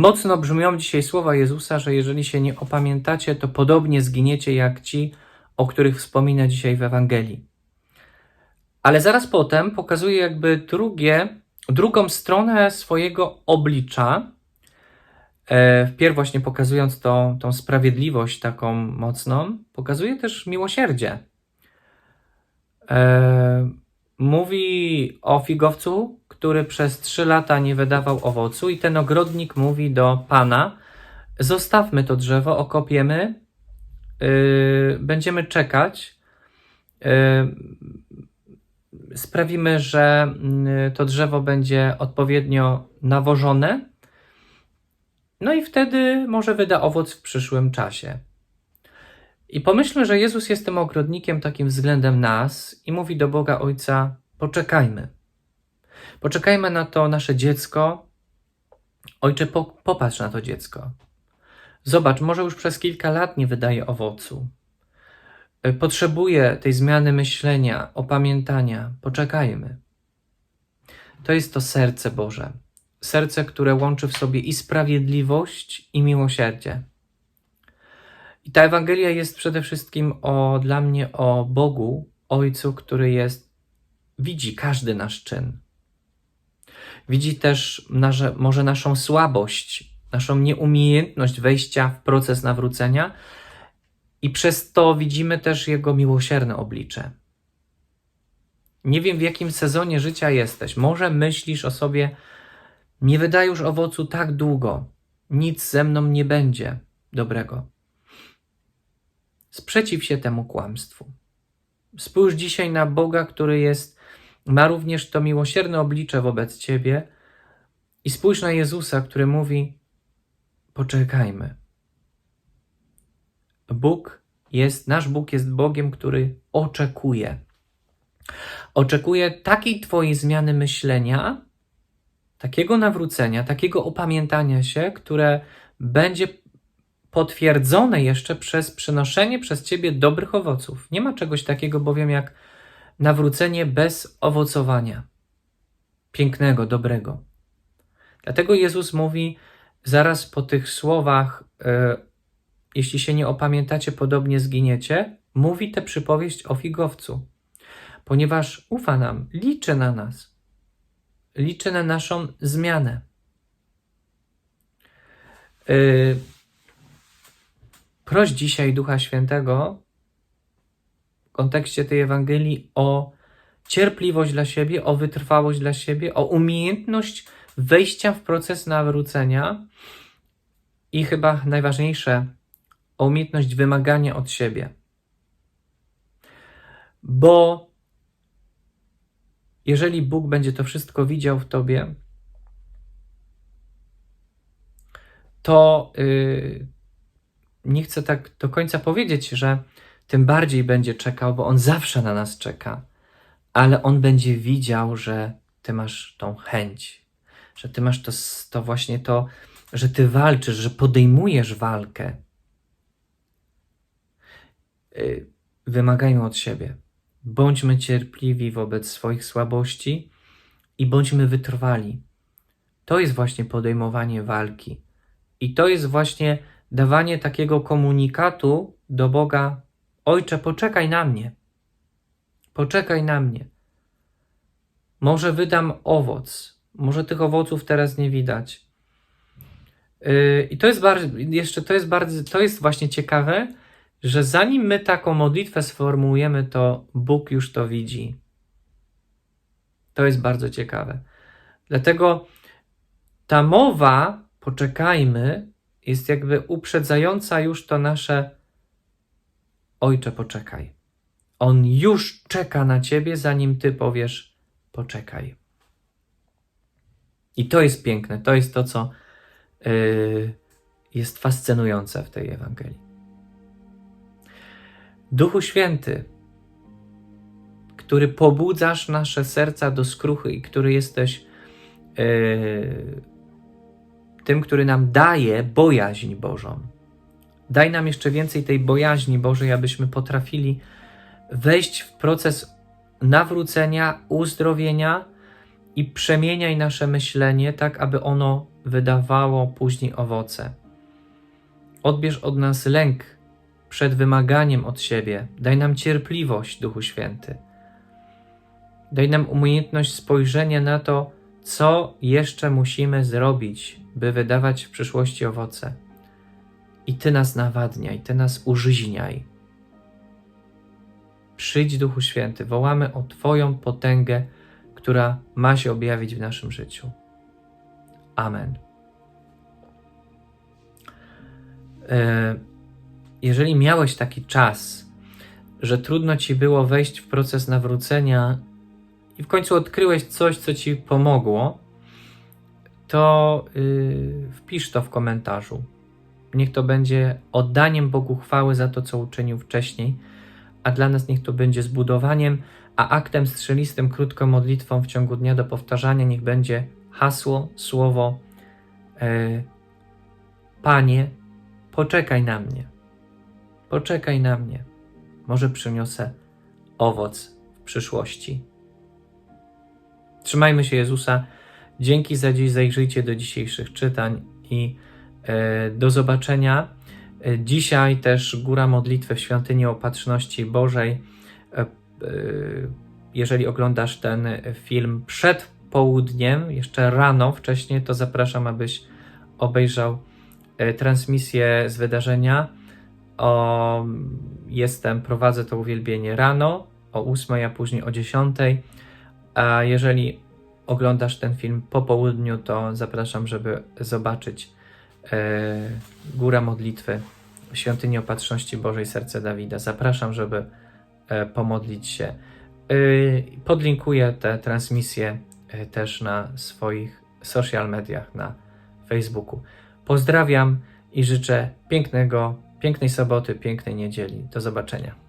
Mocno brzmią dzisiaj słowa Jezusa, że jeżeli się nie opamiętacie, to podobnie zginiecie jak ci, o których wspomina dzisiaj w Ewangelii. Ale zaraz potem pokazuje jakby drugie, drugą stronę swojego oblicza, E, Wpierw właśnie pokazując to, tą sprawiedliwość taką mocną, pokazuje też miłosierdzie. E, Mówi o figowcu, który przez trzy lata nie wydawał owocu, i ten ogrodnik mówi do pana: Zostawmy to drzewo, okopiemy, yy, będziemy czekać, yy, sprawimy, że yy, to drzewo będzie odpowiednio nawożone, no i wtedy może wyda owoc w przyszłym czasie. I pomyślmy, że Jezus jest tym ogrodnikiem takim względem nas i mówi do Boga Ojca: poczekajmy. Poczekajmy na to nasze dziecko. Ojcze, po, popatrz na to dziecko. Zobacz, może już przez kilka lat nie wydaje owocu. Y, Potrzebuje tej zmiany myślenia, opamiętania. Poczekajmy. To jest to serce Boże. Serce, które łączy w sobie i sprawiedliwość, i miłosierdzie. I ta Ewangelia jest przede wszystkim o, dla mnie o Bogu, Ojcu, który jest, widzi każdy nasz czyn. Widzi też nasze, może naszą słabość, naszą nieumiejętność wejścia w proces nawrócenia, i przez to widzimy też Jego miłosierne oblicze. Nie wiem, w jakim sezonie życia jesteś. Może myślisz o sobie, nie wydaję już owocu tak długo, nic ze mną nie będzie dobrego. Sprzeciw się temu kłamstwu. Spójrz dzisiaj na Boga, który jest, ma również to miłosierne oblicze wobec ciebie, i spójrz na Jezusa, który mówi: Poczekajmy. Bóg jest, nasz Bóg jest Bogiem, który oczekuje. Oczekuje takiej Twojej zmiany myślenia, takiego nawrócenia, takiego opamiętania się, które będzie potwierdzone jeszcze przez przynoszenie przez Ciebie dobrych owoców. Nie ma czegoś takiego bowiem jak nawrócenie bez owocowania. Pięknego, dobrego. Dlatego Jezus mówi zaraz po tych słowach, e, jeśli się nie opamiętacie, podobnie zginiecie, mówi tę przypowieść o figowcu, ponieważ ufa nam, liczy na nas, liczy na naszą zmianę. Yy, proś dzisiaj Ducha Świętego kontekście tej Ewangelii o cierpliwość dla siebie, o wytrwałość dla siebie, o umiejętność wejścia w proces nawrócenia i chyba najważniejsze, o umiejętność wymagania od siebie. Bo jeżeli Bóg będzie to wszystko widział w tobie, to yy, nie chcę tak do końca powiedzieć, że tym bardziej będzie czekał, bo On zawsze na nas czeka, ale On będzie widział, że Ty masz tą chęć, że Ty masz to, to właśnie to, że Ty walczysz, że podejmujesz walkę. Yy, wymagajmy od siebie. Bądźmy cierpliwi wobec swoich słabości i bądźmy wytrwali. To jest właśnie podejmowanie walki. I to jest właśnie dawanie takiego komunikatu do Boga: Ojcze, poczekaj na mnie. Poczekaj na mnie. Może wydam owoc, może tych owoców teraz nie widać. Yy, I to jest bardzo, jeszcze to jest bardzo, to jest właśnie ciekawe, że zanim my taką modlitwę sformułujemy, to Bóg już to widzi. To jest bardzo ciekawe. Dlatego ta mowa, poczekajmy, jest jakby uprzedzająca już to nasze Ojcze, poczekaj. On już czeka na ciebie, zanim ty powiesz, poczekaj. I to jest piękne, to jest to, co yy, jest fascynujące w tej Ewangelii. Duchu Święty, który pobudzasz nasze serca do skruchy i który jesteś yy, tym, który nam daje bojaźń Bożą. Daj nam jeszcze więcej tej bojaźni Bożej, abyśmy potrafili wejść w proces nawrócenia, uzdrowienia i przemieniaj nasze myślenie tak, aby ono wydawało później owoce. Odbierz od nas lęk przed wymaganiem od siebie. Daj nam cierpliwość, Duchu Święty. Daj nam umiejętność spojrzenia na to, co jeszcze musimy zrobić, by wydawać w przyszłości owoce. I Ty nas nawadniaj, Ty nas użyźniaj. Przyjdź, Duchu Święty, wołamy o Twoją potęgę, która ma się objawić w naszym życiu. Amen. E, Jeżeli miałeś taki czas, że trudno ci było wejść w proces nawrócenia i w końcu odkryłeś coś, co ci pomogło, to yy, wpisz to w komentarzu. Niech to będzie oddaniem Bogu chwały za to, co uczynił wcześniej, a dla nas niech to będzie zbudowaniem, a aktem strzelistym, krótką modlitwą w ciągu dnia do powtarzania niech będzie hasło, słowo yy, Panie, poczekaj na mnie. Poczekaj na mnie. Może przyniosę owoc w przyszłości. Trzymajmy się Jezusa. Dzięki za dziś. Zajrzyjcie do dzisiejszych czytań i do zobaczenia. E, dzisiaj też góra modlitwy w świątyni Opatrzności Bożej. E, e, jeżeli oglądasz ten film przed południem, jeszcze rano, wcześniej, to zapraszam, abyś obejrzał e, transmisję z wydarzenia. O, jestem, prowadzę to uwielbienie rano o 8, a później o 10. A jeżeli oglądasz ten film po południu, to zapraszam, żeby zobaczyć e, Góra Modlitwy Świątyni Opatrzności Bożej Serce Dawida. Zapraszam, żeby e, pomodlić się. E, podlinkuję te transmisje e, też na swoich social mediach, na Facebooku. Pozdrawiam i życzę pięknego, pięknej soboty, pięknej niedzieli. Do zobaczenia.